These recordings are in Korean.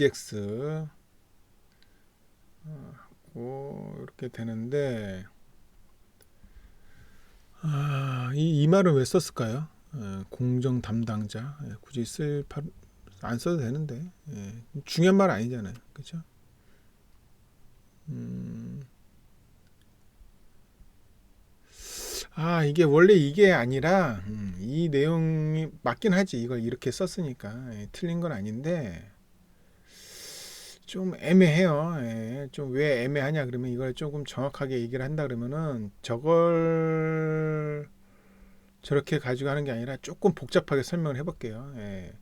MCX 하고 이렇게 되는데 아, 이, 이 말은 왜 썼을까요? 예, 공정 담당자. 예, 굳이 쓸 안 써도 되는데. 예, 중요한 말 아니잖아요, 그렇죠? 음, 아 이게 원래 이게 아니라 음, 이 내용이 맞긴 하지. 이걸 이렇게 썼으니까. 예, 틀린 건 아닌데 좀 애매해요. 예, 좀왜 애매하냐 그러면 이걸 조금 정확하게 얘기를 한다 그러면은 저걸 저렇게 가지고 하는 게 아니라 조금 복잡하게 설명을 해볼게요. 예.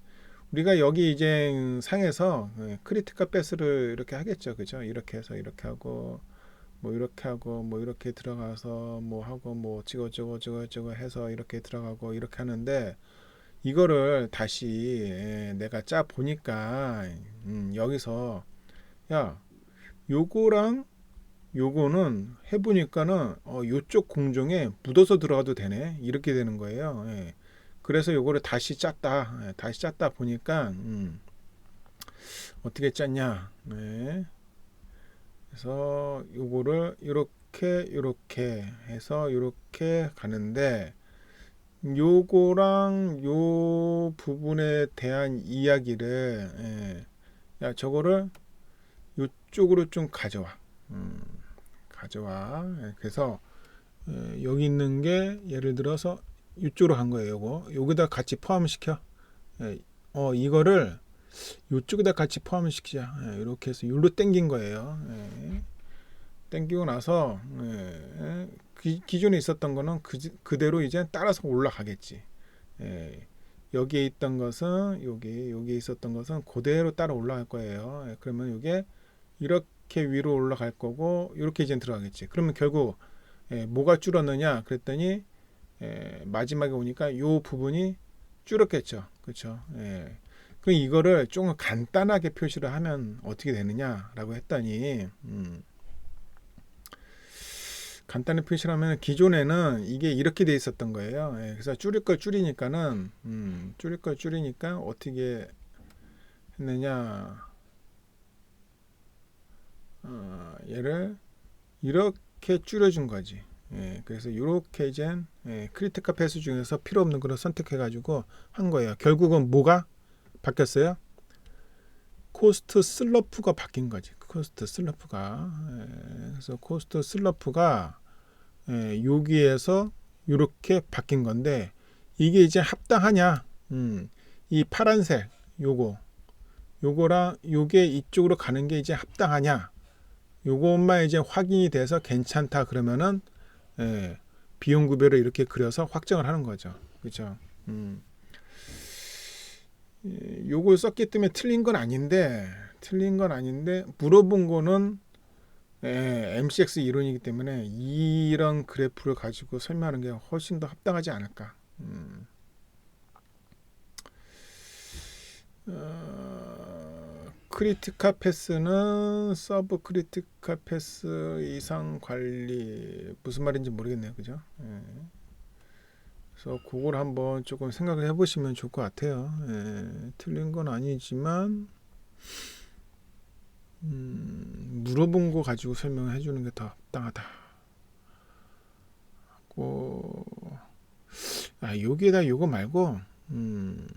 우리가 여기 이제 상에서 예, 크리티컬 패스를 이렇게 하겠죠, 그죠? 이렇게 해서 이렇게 하고 뭐 이렇게 하고 뭐 이렇게 들어가서 뭐 하고 뭐 찍어 찍어 찍어 찍어 해서 이렇게 들어가고 이렇게 하는데 이거를 다시 예, 내가 짜 보니까 음, 여기서 야 요거랑 요거는 해보니까는 어, 요쪽 공정에 묻어서 들어가도 되네 이렇게 되는 거예요. 예. 그래서 요거를 다시 짰다 예, 다시 짰다 보니까 음, 어떻게 짰냐 네. 그래서 요거를 이렇게 이렇게 해서 이렇게 가는데 요거랑 요 부분에 대한 이야기를 예, 야 저거를 요쪽으로 좀 가져와 음, 가져와 예, 그래서 예, 여기 있는 게 예를 들어서 이쪽으로 간 거예요 요거 여기다 같이 포함시켜 예, 어 이거를 요쪽에다 같이 포함을 시키자. 예, 이렇게 해서 여기로 땡긴 거예요. 예. 땡기고 나서 예, 기, 기존에 있었던 거는 그, 그대로 이제 따라서 올라가겠지. 예. 여기에 있던 것은 여기 여기에 있었던 것은 그대로 따라 올라갈 거예요. 예, 그러면 이게 이렇게 위로 올라갈 거고 이렇게 이제 들어가겠지. 그러면 결국 예, 뭐가 줄었느냐 그랬더니 예, 마지막에 오니까 이 부분이 줄었겠죠. 그렇죠? 예. 그 이거를 조금 간단하게 표시를 하면 어떻게 되느냐라고 했더니 음, 간단히 표시를 하면 기존에는 이게 이렇게 돼 있었던 거예요. 예, 그래서 줄일 걸 줄이니까는 음, 줄일 걸 줄이니까 어떻게 했느냐 어, 얘를 이렇게 줄여준 거지. 예, 그래서 이렇게 이제 예, 크리티컬 패스 중에서 필요 없는 걸 선택해가지고 한 거예요. 결국은 뭐가 바뀌었어요? 코스트 슬러프가 바뀐 거지. 코스트 슬러프가. 예, 그래서 코스트 슬러프가 예, 여기에서 이렇게 바뀐 건데 이게 이제 합당하냐? 음, 이 파란색 요거 요거랑 요게 이쪽으로 가는 게 이제 합당하냐? 요것만 이제 확인이 돼서 괜찮다 그러면은 예, 비용 구별을 이렇게 그려서 확정을 하는 거죠. 그렇죠? 음. 예, 요걸 썼기 때문에 틀린 건 아닌데 틀린 건 아닌데 물어본 거는 예, MCX 이론이기 때문에 이런 그래프를 가지고 설명하는 게 훨씬 더 합당하지 않을까. 음. 어, 크리티컬 패스는 서브 크리티컬 패스 이상 관리 무슨 말인지 모르겠네요, 그죠? 예. 그래서 그걸 한번 조금 생각을 해보시면 좋을 것 같아요. 예, 틀린 건 아니지만 음, 물어본 거 가지고 설명을 해주는 게 더 합당하다. 하고 아 여기에다 요거 말고 음,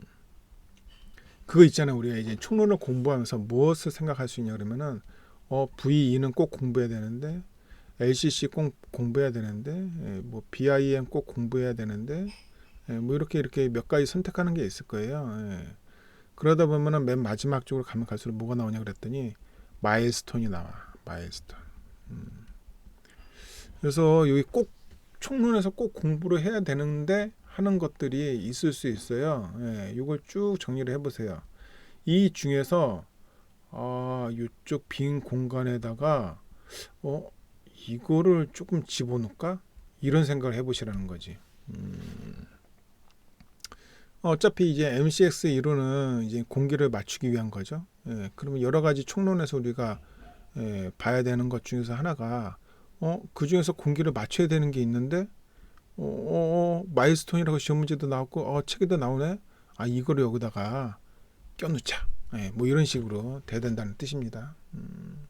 그거 있잖아요. 우리가 이제 총론을 공부하면서 무엇을 생각할 수 있냐 그러면은 어 V2는 꼭 공부해야 되는데 LCC 꼭 공부해야 되는데 예, 뭐 BIM 꼭 공부해야 되는데 예, 뭐 이렇게 이렇게 몇 가지 선택하는 게 있을 거예요. 예. 그러다 보면은 맨 마지막 쪽으로 가면 갈수록 뭐가 나오냐 그랬더니 마일스톤이 나와. 마일스톤. 음. 그래서 여기 꼭 총론에서 꼭 공부를 해야 되는데 하는 것들이 있을 수 있어요. 예, 이걸 쭉 정리를 해보세요. 이 중에서 아, 이쪽 빈 공간에다가 어 이거를 조금 집어넣을까? 이런 생각을 해보시라는 거지. 음. 어차피 이제 MCX 이론은 이제 공기를 맞추기 위한 거죠. 예, 그러면 여러 가지 총론에서 우리가 예, 봐야 되는 것 중에서 하나가 어, 그 중에서 공기를 맞춰야 되는 게 있는데 어 마일스톤이라고 시험 문제도 나왔고 어, 책에도 나오네. 아 이거를 여기다가 껴놓자. 예, 뭐 이런 식으로 돼야 된다는 뜻입니다. 음,